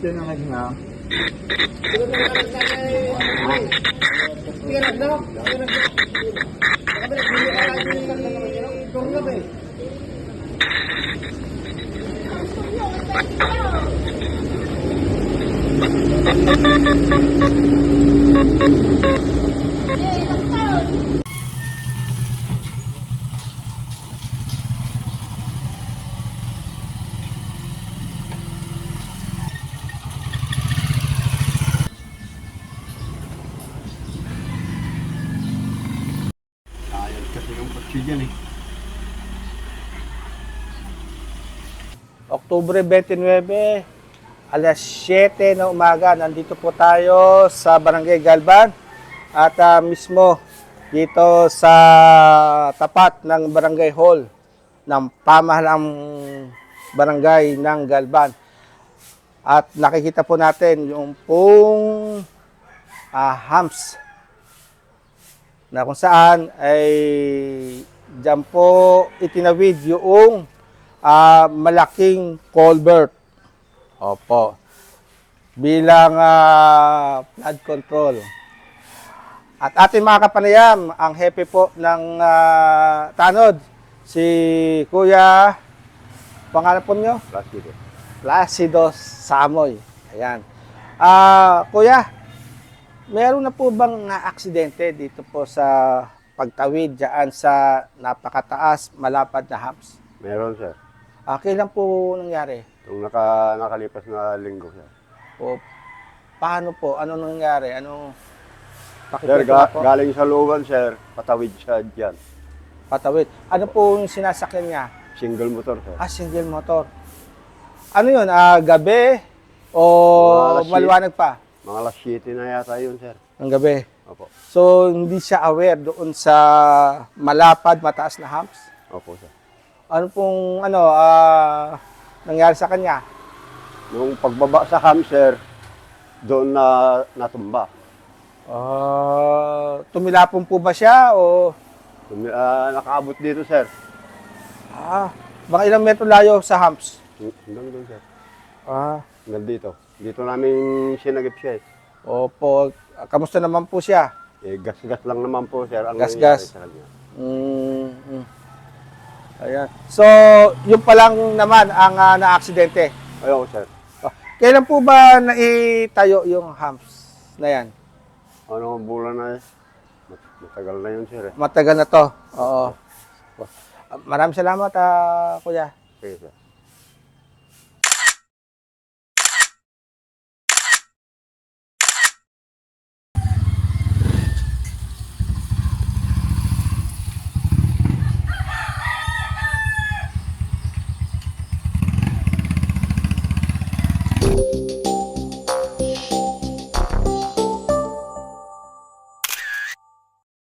Yun ang nagna. Sayang kasi yung dyan eh. Oktubre 29, alas 7 ng umaga, nandito po tayo sa Barangay Galban at ah, mismo dito sa tapat ng Barangay Hall ng pamahalang barangay ng Galban. At nakikita po natin yung pong ah, hams na kung saan ay dyan po itinawid yung ah, malaking culvert. Opo. Bilang ah, flood control. At ating mga kapanayam, ang hepe po ng ah, tanod, si Kuya, pangalan po nyo? Eh. Placido Samoy. Ayan. Ah, kuya, meron na po bang na-aksidente dito po sa pagtawid diyan sa napakataas, malapad na humps? Meron sir. Ah, kailan po nangyari? Yung naka, nakalipas na linggo sir. O paano po? Ano nangyari? Ano? Sir, ga- po. galing sa luwan sir, patawid siya dyan. Patawid. Ano po yung sinasakyan niya? Single motor sir. Ah, single motor. Ano yun? Ah, gabi? O Mga alas maliwanag pa? Mga alas 7 na yata yun sir. Ng gabi. Opo. So, hindi siya aware doon sa malapad, mataas na humps. Opo sir. Ano pong, ano, ah, nangyari sa kanya? Nung pagbaba sa ham sir, doon na natumba. Ah, tumilapon po ba siya o, Tumi- ah, nakaabot dito sir. ah, baka ilang metro layo sa humps? Hanggang doon sir. Ah, Hanggang dito. Dito namin sinagip siya eh. opo. Kamusta naman po siya? Eh, gas-gas lang naman po sir. Ang Gas-gas. Mm, mm. Ayan. So, yun pa lang naman ang ah, na-aksidente. Ayoko sir. Ah, Kailan po ba naitayo yung humps na yan? Ano ang bulan na eh? Mat- Matagal na yun sir eh. Matagal na to. Oo. Maraming salamat, ah, kuya. Okay sir.